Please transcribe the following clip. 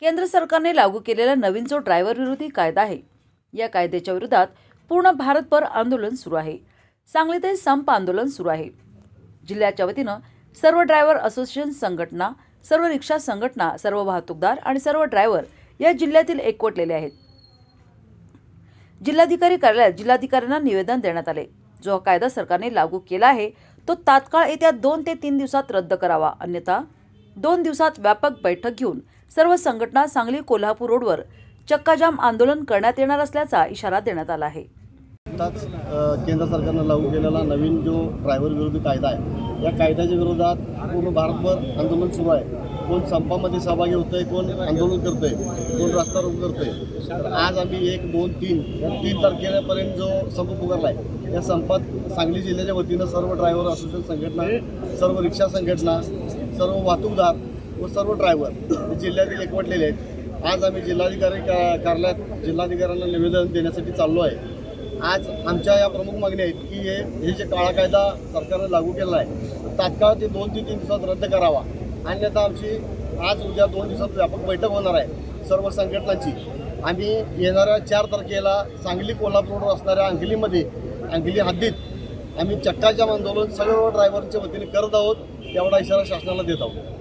केंद्र सरकारने लागू केलेला नवीन जो ड्रायव्हर विरोधी कायदा आहे या कायद्याच्या विरोधात पूर्ण भारतभर आंदोलन सुरू आहे. सांगलीतही संप आंदोलन सुरू आहे. जिल्ह्याच्या वतीनं सर्व ड्रायव्हर असोसिएशन संघटना सर्व रिक्षा संघटना सर्व वाहतूकदार आणि सर्व ड्रायव्हर या जिल्ह्यातील एकवटलेले आहेत. जिल्हाधिकारी कार्यालयात जिल्हाधिकाऱ्यांना निवेदन देण्यात आले. जो कायदा सरकारने लागू केला आहे तो तात्काळ येत्या दोन ते तीन दिवसात रद्द करावा. अन्यथा दोन दिवसात व्यापक बैठक घेऊन सर्व संघटना सांगली कोल्हापूर रोडवर चक्काजाम आंदोलन करण्यात येणार असल्याचा इशारा देण्यात आला आहे. आताच केंद्र सरकारनं लागू केलेला नवीन जो ड्रायव्हर विरोधी कायदा आहे या कायद्याच्या विरोधात पूर्ण भारतभर आंदोलन सुरू आहे. कोण संपामध्ये सहभागी होतंय कोण आंदोलन करतंय कोण रस्ता रोको करतंय. तर आज आम्ही एक दोन तीन या तीन तारखेपर्यंत जो संप पुकारला आहे या संपात सांगली जिल्ह्याच्या वतीनं सर्व ड्रायव्हर असोसिएशन संघटना सर्व रिक्षा संघटना सर्व वाहतूकदार व सर्व ड्रायव्हर जिल्ह्यातील एकवटलेले आहेत. आज आम्ही जिल्हाधिकारी का कार्यालयात जिल्हाधिकाऱ्यांना निवेदन देण्यासाठी चाललो आहे. आज आमच्या या प्रमुख मागण्या आहेत की हे हे जे काळा कायदा सरकारनं लागू केला आहे तात्काळ ते दोन ते तीन दिवसात रद्द करावा. अन्यथा आमची आज उद्या दोन दिवसात व्यापक बैठक होणार आहे सर्व संघटनांची. आम्ही येणाऱ्या चार तारखेला सांगली कोल्हापूरवर असणाऱ्या अंगलीमध्ये अंगली हद्दीत आम्ही चक्काजाम आंदोलन सर्व ड्रायव्हरच्या वतीने करत आहोत. एवढा इशारा शासनाला देत आहोत.